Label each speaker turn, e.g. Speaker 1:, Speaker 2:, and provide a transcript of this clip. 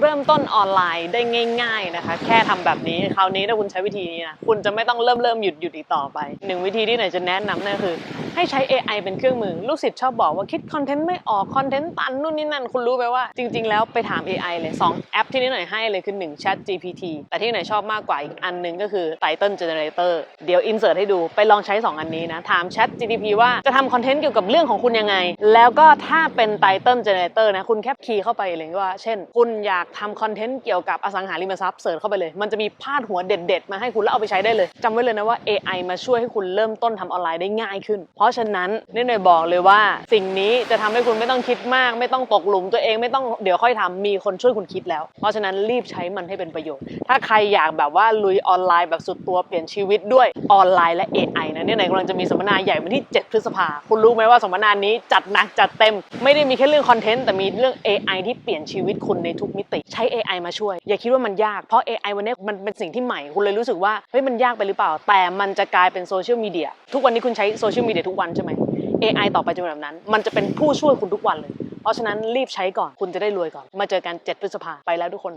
Speaker 1: เริ่มต้นออนไลน์ได้ง่าย ๆนะคะ แค่ทำแบบนี้คราวนี้ถ้าคุณใช้วิธีนี้นะคุณจะไม่ต้องเริ่มเริ่มหยุดหยุดอีกต่อไปหนึ่งวิธีที่ไหนจะแนะนำนั่นคือ ให้ใช้ AI เป็นเครื่องมือ ลูกศิษย์ชอบบอกว่าคิดคอนเทนต์ไม่ออกคอนเทนต์ตันนู่นนี่นั่นคุณรู้ไหมว่าจริง ๆ แล้วไปถาม AI เลย 2 แอปที่นี่หน่อยให้เลยคือ1 Chat GPT แต่ที่ไหนชอบมากกว่าอีกอันนึงก็คือ Title Generator เดี๋ยว insert ให้ดูไปลองใช้ 2 อันนี้นะ ถาม Chat GPT ว่าจะทำคอนเทนต์เกี่ยวกับเรื่องของคุณยังไง แล้วก็ถ้าเป็น Title Generator นะคุณแค่คีย์เข้าไปเลยว่า เช่น คุณอยากทำคอนเทนต์เกี่ยวกับอสังหาริมทรัพย์เสิร์ชเข้าไปเลย มันจะมีพาดหัวเด็ด ๆ มาให้คุณแล้วเอาไปใช้ได้เลยจำไว้เลยนะว่า AI มาช่วยให้คุณเริ่มต้นทำออนไลน์ได้ง่ายขึ้น เพราะฉะนั้นนี่หน่อยบอกเลยว่า สิ่งนี้จะทำให้คุณไม่ต้องคิดมาก ไม่ต้องตกหลุมตัวเองไม่ต้องเดี๋ยวค่อยทำมีคนช่วยคุณคิดแล้ว เพราะฉะนั้นรีบใช้มันให้เป็นประโยชน์ ถ้าใครอยากแบบว่าลุยออนไลน์แบบสุดตัวเปลี่ยนชีวิตด้วยออนไลน์และ AI นะเนี่ยไหนกำลังจะมีสัมมนาใหญ่วันที่ 7 พฤษภาคุณรู้ไหมว่าสัมมนานี้จัดหนักจัดเต็ม ไม่ได้มีแค่เรื่องคอนเทนต์แต่มีเรื่อง AI ที่เปลี่ยนชีวิตคุณในทุกมิติใช้ AI มาช่วย อย่าคิดว่ามันยากเพราะ AI วันนี้มันเป็นสิ่งที่ใหม่ คุณเลยรู้สึกว่าเฮ้ยมันยากไปหรือเปล่า แต่มันจะกลายเป็นโซเชียลมีเดียทุกวันนี้คุณใช้โซเชียลมีเดียทุกวันใช่ไหม AI ต่อไปจะเป็นแบบนั้น มันจะเป็นผู้ช่วยคุณทุกวันเลย เพราะฉะนั้นรีบใช้ก่อนคุณจะได้รวยก่อน มาเจอกัน 7 พฤษภาไปแล้วทุกคน